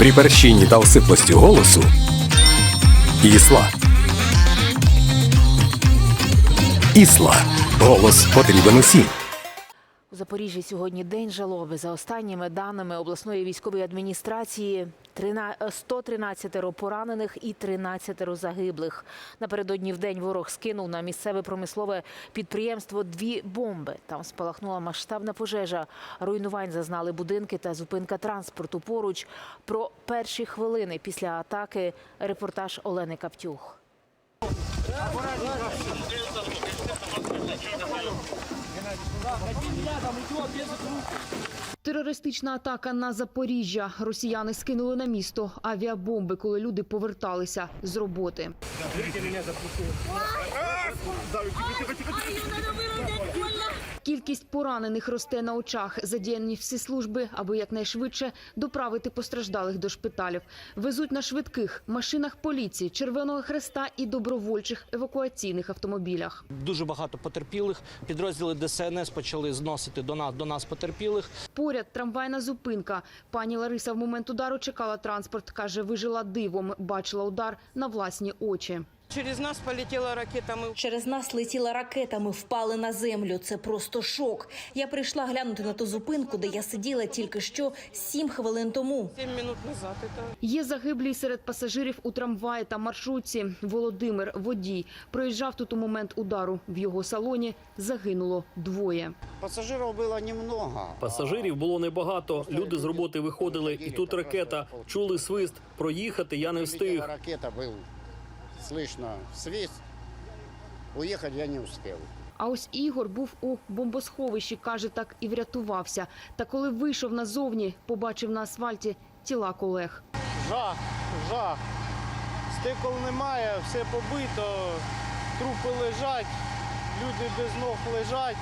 При перщині та осиплості голосу Ісла. Ісла. Голос потрібен усім. У Запоріжжі сьогодні день жалоби. За останніми даними обласної військової адміністрації, 113 поранених і 13 загиблих. Напередодні в день ворог скинув на місцеве промислове підприємство дві бомби. Там спалахнула масштабна пожежа. Руйнувань зазнали будинки та зупинка транспорту поруч. Про перші хвилини після атаки репортаж Олени Каптюх. Терористична атака на Запоріжжя. Росіяни скинули на місто авіабомби, коли люди поверталися з роботи. Кількість поранених росте на очах. Задіяні всі служби, аби якнайшвидше доправити постраждалих до шпиталів. Везуть на швидких машинах поліції, Червоного Хреста і добровольчих евакуаційних автомобілях. Дуже багато потерпілих. Підрозділи ДСНС почали зносити до нас до нас потерпілих. Поряд трамвайна зупинка. Пані Лариса в момент удару чекала транспорт. Каже, вижила дивом, бачила удар на власні очі. Через нас полетела ракета. Мы Через нас летіла ракета, ми впали на землю. Це просто шок. Я прийшла глянути на ту зупинку, де я сиділа тільки що сім хвилин тому. 7 минут назад это Є загиблі й серед пасажирів у трамваї та маршрутці. Володимир, водій, проїжджав тут у момент удару. В його салоні загинуло двоє. Пассажиров было немного. Пасажирів було небагато. Люди з роботи виходили, і тут ракета. Чули свист. Проїхати я не встиг. Прилетела ракета, был слышно свист. Уехать я не успел. А ось Ігор був у бомбосховищі, каже, так і врятувався. Та коли вийшов назовні, побачив на асфальті тіла колег. Жах, жах. Стекол немає, все побито, трупи лежать, люди без ног лежать.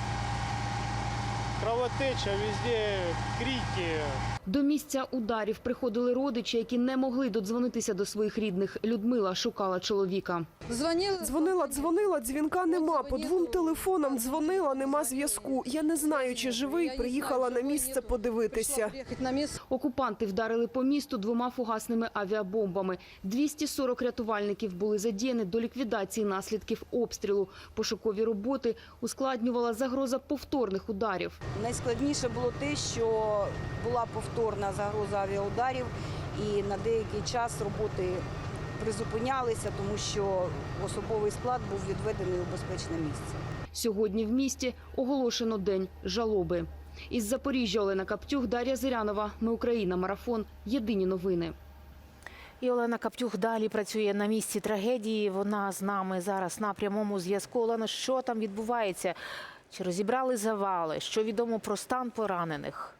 Кровотеча, везде крики. До місця ударів приходили родичі, які не могли додзвонитися до своїх рідних. Людмила шукала чоловіка. Дзвонила, дзвонила, дзвінка нема. По двом телефонам дзвонила, нема зв'язку. Я не знаю, чи живий. Приїхала на місце подивитися. Окупанти вдарили по місту двома фугасними авіабомбами. 240 рятувальників були задіяні до ліквідації наслідків обстрілу. Пошукові роботи ускладнювала загроза повторних ударів. Найскладніше було те, що була повторна загроза авіаударів, і на деякий час роботи призупинялися, тому що особовий склад був відведений у безпечне місце. Сьогодні в місті оголошено день жалоби. Із Запоріжжя Олена Каптюх, Дар'я Зирянова. Ми Україна. Марафон. Єдині новини. І Олена Каптюх далі працює на місці трагедії. Вона з нами зараз на прямому зв'язку. Олена, що там відбувається? Чи розібрали завали? Що відомо про стан поранених?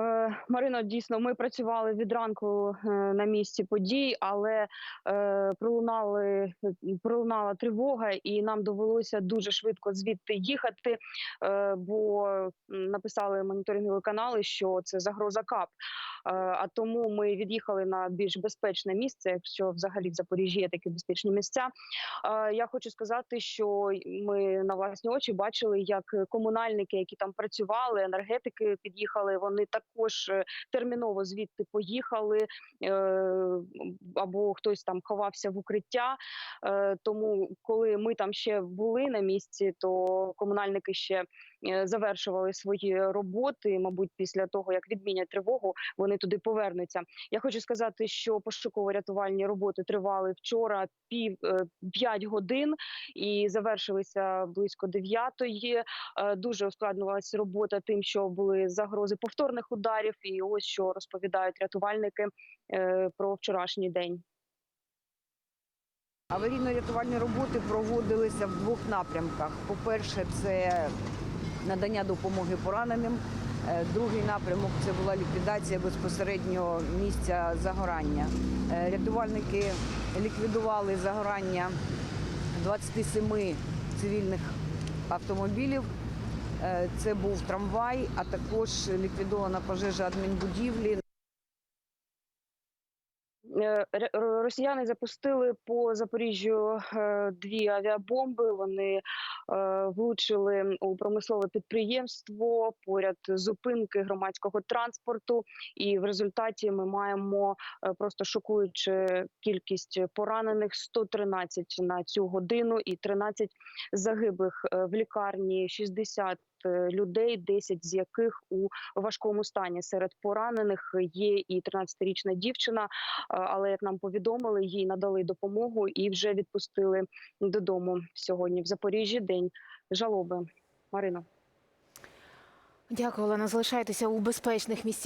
Е, Марино, дійсно, ми працювали від ранку е, на місці подій, але е, пролунали пролунала тривога, і нам довелося дуже швидко звідти їхати. Бо написали моніторингові канали, що це загроза КАП. А тому ми від'їхали на більш безпечне місце, якщо взагалі в Запоріжжі є такі безпечні місця. Я хочу сказати, що ми на власні очі бачили, як комунальники, які там працювали, енергетики під'їхали. Вони також е, терміново звідти поїхали, е, або хтось там ховався в укриття. Е, Тому, коли ми там ще були на місці, то комунальники ще завершували свої роботи. Мабуть, після того як відмінять тривогу, вони туди повернуться. Я хочу сказати, що пошуково-рятувальні роботи тривали вчора пів е, п'ять годин і завершилися близько дев'ятої. Е, Дуже ускладнювалася робота тим, що були загрози повторних ударів, і ось що розповідають рятувальники е, про вчорашній день. Аварійно-рятувальні роботи проводилися в двох напрямках. По-перше, це надання допомоги пораненим. Е, Другий напрямок це була ліквідація безпосередньо місця загорання. Е, Рятувальники ліквідували загорання 27 цивільних автомобілів. Е, Це був трамвай, а також ліквідована пожежа адмінбудівлі Росіяни запустили по Запоріжжю е, дві авіабомби. Вони е, влучили у промислове підприємство поряд зупинки громадського транспорту. І в результаті ми маємо е, просто шокуючу кількість поранених 113 на цю годину і 13 загиблих Е, в лікарні 60 е, людей, 10 з яких у важкому стані. Серед поранених є і 13-річна дівчина, е, але як нам повідомили, їй надали допомогу і вже відпустили додому сьогодні. В Запоріжжі день жалоби. Марина. Дякую, Олена. Залишайтеся у безпечних місцях.